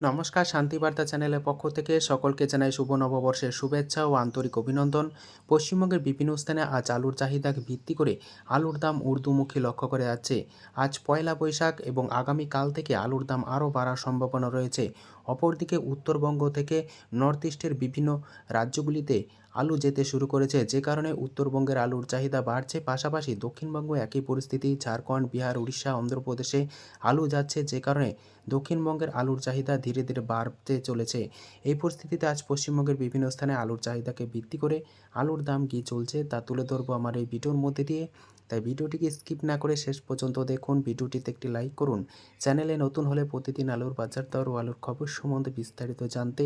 নমস্কার শান্তিবার্তা চ্যানেলের পক্ষ থেকে সকলকে জানাই শুভ নববর্ষের শুভেচ্ছা ও আন্তরিক অভিনন্দন। পশ্চিমবঙ্গের বিভিন্ন স্থানে আজ আলুর চাহিদাকে ভিত্তি করে আলুর দাম ঊর্ধ্বমুখী লক্ষ্য করে যাচ্ছে। আজ পয়লা বৈশাখ এবং আগামীকাল থেকে আলুর দাম আরও বাড়ার সম্ভাবনা রয়েছে। অপরদিকে উত্তরবঙ্গ থেকে নর্থ ইস্টের বিভিন্ন রাজ্যগুলিতে আলু যেতে শুরু করেছে। যে কারণে উত্তরবঙ্গের আলুর চাহিদা বাড়ছে, পাশাপাশি দক্ষিণবঙ্গ একই পরিস্থিতি। ঝাড়খণ্ড, বিহার, উড়িষ্যা, অন্ধ্রপ্রদেশে আলু যাচ্ছে যে কারণে দক্ষিণবঙ্গের আলুর চাহিদা ধীরে ধীরে বাড়তে চলেছে। এই পরিস্থিতিতে আজ পশ্চিমবঙ্গের বিভিন্ন স্থানে আলুর চাহিদাকে ভিত্তি করে আলুর দাম কী চলছে তা তুলে ধরবো আমার এই ভিডিওর মধ্যে দিয়ে। তাই ভিডিওটিকে স্কিপ না করে শেষ পর্যন্ত দেখুন। ভিডিওটিতে একটি লাইক করুন। চ্যানেলে নতুন হলে প্রতিদিন আলুর বাজার দর ও আলুর খবর সম্বন্ধে বিস্তারিত জানতে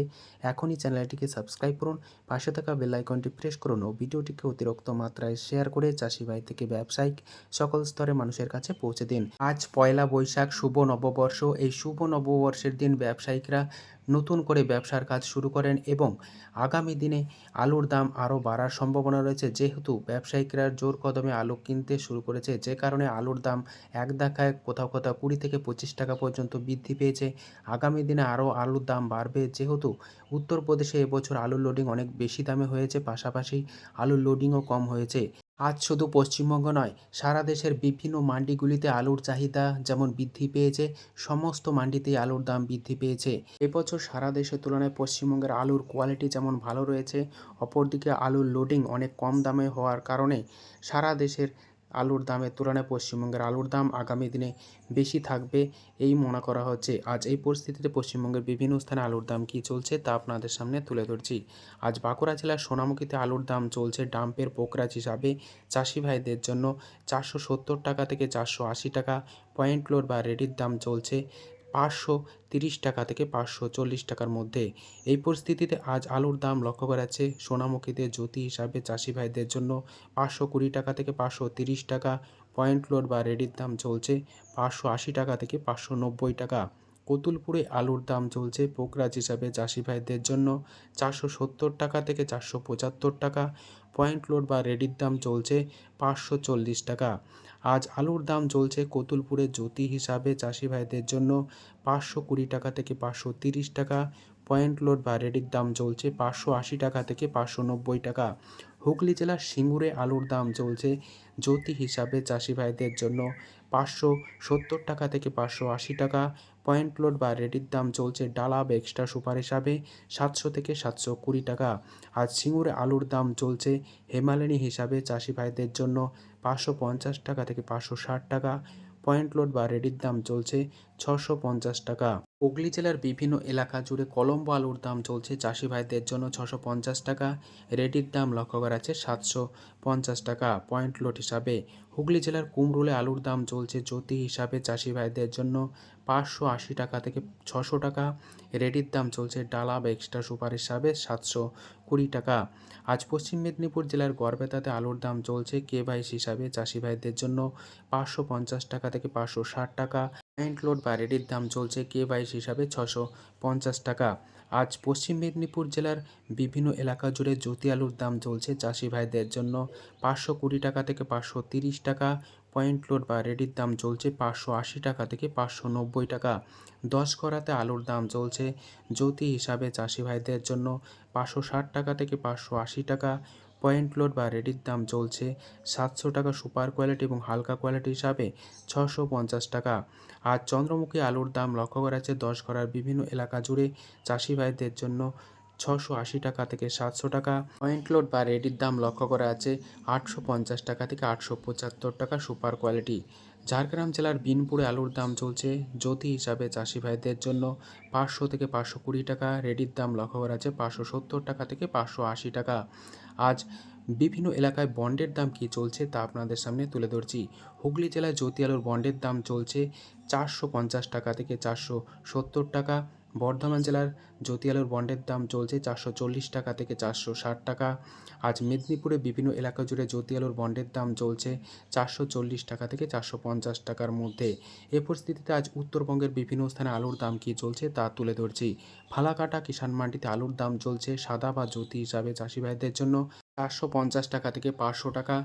এখনই চ্যানেলটিকে সাবস্ক্রাইব করুন। পাশে থাকা বেল আইকনটি প্রেস করুন ও ভিডিওটিকে অতিরিক্ত মাত্রায় শেয়ার করে চাষি ভাই থেকে ব্যবসায়িক সকল স্তরে মানুষের কাছে পৌঁছে দিন। আজ পয়লা বৈশাখ, শুভ নববর্ষ। এই শুভ নববর্ষের দিন ব্যবসায়িকরা নতুন করে ব্যবসার কাজ শুরু করেন এবং আগামী দিনে আলুর দাম আরও বাড়ার সম্ভাবনা রয়েছে। যেহেতু ব্যবসায়িকরা জোর কদমে আলু কিনতে শুরু করেছে, যে কারণে আলুর দাম এক দেখায় কোথাও কোথাও কুড়ি থেকে পঁচিশ টাকা পর্যন্ত বৃদ্ধি পেয়েছে। আগামী দিনে আরও আলুর দাম বাড়বে। যেহেতু উত্তরপ্রদেশে এবছর আলুর লোডিং অনেক বেশি দামে হয়েছে, পাশাপাশি আলুর লোডিংও কম হয়েছে। আজ শুধু পশ্চিমবঙ্গ নয়, সারা দেশের বিভিন্ন মান্ডিগুলিতে আলুর চাহিদা যেমন বৃদ্ধি পেয়েছে, সমস্ত মান্ডিতেই আলুর দাম বৃদ্ধি পেয়েছে। এবছর সারা দেশের তুলনায় পশ্চিমবঙ্গের আলুর কোয়ালিটি যেমন ভালো রয়েছে, অপরদিকে আলুর লোডিং অনেক কম দামে হওয়ার কারণে সারা দেশের আলুর দামের তুলনায় পশ্চিমবঙ্গের আলুর দাম আগামী দিনে বেশি থাকবে এই মনে করা হচ্ছে। আজ এই পরিস্থিতিতে পশ্চিমবঙ্গের বিভিন্ন স্থানে আলুর দাম কী চলছে তা আপনাদের সামনে তুলে ধরছি। আজ বাঁকুড়া জেলার সোনামুখীতে আলুর দাম চলছে ডাম্পের পোকরাজ হিসাবে। চাষি ভাইদের জন্য চারশো সত্তর টাকা থেকে চারশো আশি টাকা। পয়েন্ট লোড বা রেডির দাম চলছে পাঁচশো তিরিশ টাকা থেকে পাঁচশো চল্লিশ টাকার মধ্যে। এই পরিস্থিতিতে আজ আলুর দাম লক্ষ্য করা যাচ্ছে। সোনামুখীদের জ্যোতি হিসাবে চাষি ভাইদের জন্য পাঁচশো কুড়ি টাকা থেকে পাঁচশো তিরিশ টাকা, পয়েন্ট লোড বা রেডির দাম চলছে পাঁচশো আশি টাকা থেকে পাঁচশো নব্বই টাকা। কতুলপুরে আলুর দাম চলছে পোকরাজ হিসাবে চাষি ভাইদের জন্য চারশো সত্তর টাকা থেকে চারশো পঁচাত্তর টাকা। পয়েন্ট লোড বা রেডির দাম চলছে পাঁচশো চল্লিশ টাকা। আজ আলুর দাম চলছে কতুলপুরে জ্যোতি হিসাবে চাষি ভাইদের জন্য পাঁচশো কুড়ি টাকা থেকে পাঁচশো তিরিশ টাকা। পয়েন্ট লোড বা রেডির দাম চলছে পাঁচশো আশি টাকা থেকে পাঁচশো নব্বই টাকা। হুগলি জেলার সিঙ্গুরে আলুর দাম চলছে জ্যোতি হিসাবে চাষি ভাইদের জন্য পাঁচশো সত্তর টাকা থেকে পাঁচশো আশি টাকা। পয়েন্ট লোড বা রেডির দাম চলছে ডালাব এক্সট্রা সুপার হিসাবে সাতশো থেকে সাতশো কুড়ি টাকা। আর সিঙ্গুরে আলুর দাম চলছে হেমালিনী হিসাবে চাষি ভাইদের জন্য পাঁচশো পঞ্চাশ টাকা থেকে পাঁচশো ষাট টাকা। পয়েন্ট লোড বা রেডির দাম চলছে ছশো পঞ্চাশ টাকা। হুগলি জেলার বিভিন্ন এলাকা জুড়ে কলম্বো আলুর দাম চলছে চাষি ভাইদের জন্য ছশো পঞ্চাশ টাকা, রেডির দাম লক্ষ্য করা আছে সাতশো পঞ্চাশ টাকা। পয়েন্ট লোড হিসাবে হুগলি জেলার কুমরুলে আলুর দাম চলছে জ্যোতি হিসাবে। চাষি ভাইদের জন্য পাঁচশো আশি টাকা থেকে ছশো টাকা। রেডির দাম চলছে ডালা বা এক্সট্রা সুপার হিসাবে সাতশো কুড়ি টাকা। আজ পশ্চিম মেদিনীপুর জেলার গড়বেতাতে আলুর দাম চলছে কে বাইশ হিসাবে। চাষি ভাইদের জন্য পাঁচশো পঞ্চাশ টাকা থেকে পাঁচশো ষাট টাকা। লোড বা রেডির দাম চলছে কে বাইশ হিসাবে ছশো পঞ্চাশ টাকা। আজ পশ্চিম মেদিনীপুর জেলার বিভিন্ন এলাকা জুড়ে জ্যোতি আলুর দাম চলছে চাষি ভাইদের জন্য পাঁচশো কুড়ি টাকা থেকে পাঁচশো তিরিশ টাকা পয়েন্ট লোড বা রেডির দাম চলছে পাঁচশো আশি টাকা থেকে পাঁচশো নব্বই টাকা। দশ করাতে আলুর দাম চলছে জ্যোতি হিসাবে চাষি ভাইদের জন্য পাঁচশো ষাট টাকা থেকে পাঁচশো আশি টাকা পয়েন্ট লোড বা রেডির দাম চলছে সাতশো টাকা সুপার কোয়ালিটি এবং হালকা কোয়ালিটি হিসাবে ছশো পঞ্চাশ টাকা। আর চন্দ্রমুখী আলুর দাম লক্ষ্য করা যাচ্ছে দশ ঘরার বিভিন্ন এলাকা জুড়ে চাষি ভাইদের জন্য ছশো আশি টাকা থেকে সাতশো টাকা। পয়েন্ট লোড বা রেডির দাম লক্ষ্য করা আছে আটশো পঞ্চাশ টাকা থেকে আটশো পঁচাত্তর টাকা সুপার কোয়ালিটি ঝাড়গ্রাম জেলার বিনপুরে আলুর দাম চলছে জ্যোতি হিসাবে চাষি ভাইদের জন্য পাঁচশো থেকে পাঁচশো কুড়ি টাকা রেডির দাম লক্ষ্য করা আছে পাঁচশো সত্তর টাকা থেকে পাঁচশো আশি টাকা। আজ বিভিন্ন এলাকায় বন্ডের দাম কী চলছে তা আপনাদের সামনে তুলে ধরছি। হুগলি জেলায় জ্যোতি আলুর বন্ডের দাম চলছে চারশো পঞ্চাশ টাকা থেকে চারশো সত্তর টাকা। বর্ধমান জেলার জ্যোতি আলুর বন্ডের দাম চলছে চারশো চল্লিশ টাকা থেকে চারশো ষাট টাকা। আজ মেদিনীপুরে বিভিন্ন এলাকা জুড়ে জ্যোতি আলুর বন্ডের দাম চলছে চারশো চল্লিশ টাকা থেকে চারশো পঞ্চাশ টাকার মধ্যে। এ পরিস্থিতিতে আজ উত্তরবঙ্গের বিভিন্ন স্থানে আলুর দাম কী চলছে তা তুলে ধরছি। ফালাকাটা কিষাণ মান্ডিতে আলুর দাম চলছে সাদা বা জ্যোতি হিসাবে চাষি ভাইদের জন্য। চারশো পঞ্চাশ টাকা থেকে পাঁচশো টাকা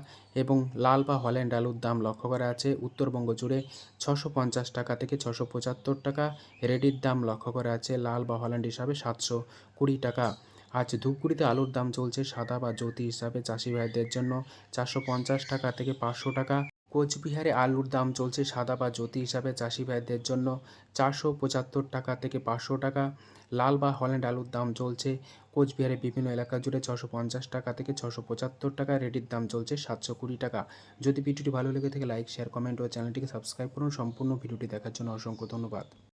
এবং লাল বা হল্যান্ড আলুর দাম লক্ষ্য করা আছে। উত্তরবঙ্গ জুড়ে ছশো পঞ্চাশ টাকা থেকে ছশো পঁচাত্তর টাকা। রেডির দাম লক্ষ্য করা আছে লাল বা হল্যান্ড হিসাবে সাতশো কুড়ি টাকা। আজ ধূপগুড়িতে আলুর দাম চলছে সাদা বা জ্যোতি হিসাবে। চাষি ভাইদের জন্য চারশো পঞ্চাশ টাকা থেকে পাঁচশো টাকা। কোচবিহারে আলুর দাম চলছে সাদা বা জ্যোতি হিসাবে চাষি ভাইদের জন্য চারশো পঁচাত্তর টাকা থেকে পাঁচশো টাকা। লাল বা হল্যান্ড আলুর দাম চলছে কোচবিহারের বিভিন্ন এলাকা জুড়ে ছশো পঞ্চাশ টাকা থেকে ছশো পঁচাত্তর টাকা। রেডির দাম চলছে সাতশো কুড়ি টাকা। যদি ভিডিওটি ভালো লেগে থাকে, লাইক, শেয়ার, কমেন্ট ও চ্যানেলটিকে সাবস্ক্রাইব করুন। সম্পূর্ণ ভিডিওটি দেখার জন্য অসংখ্য ধন্যবাদ।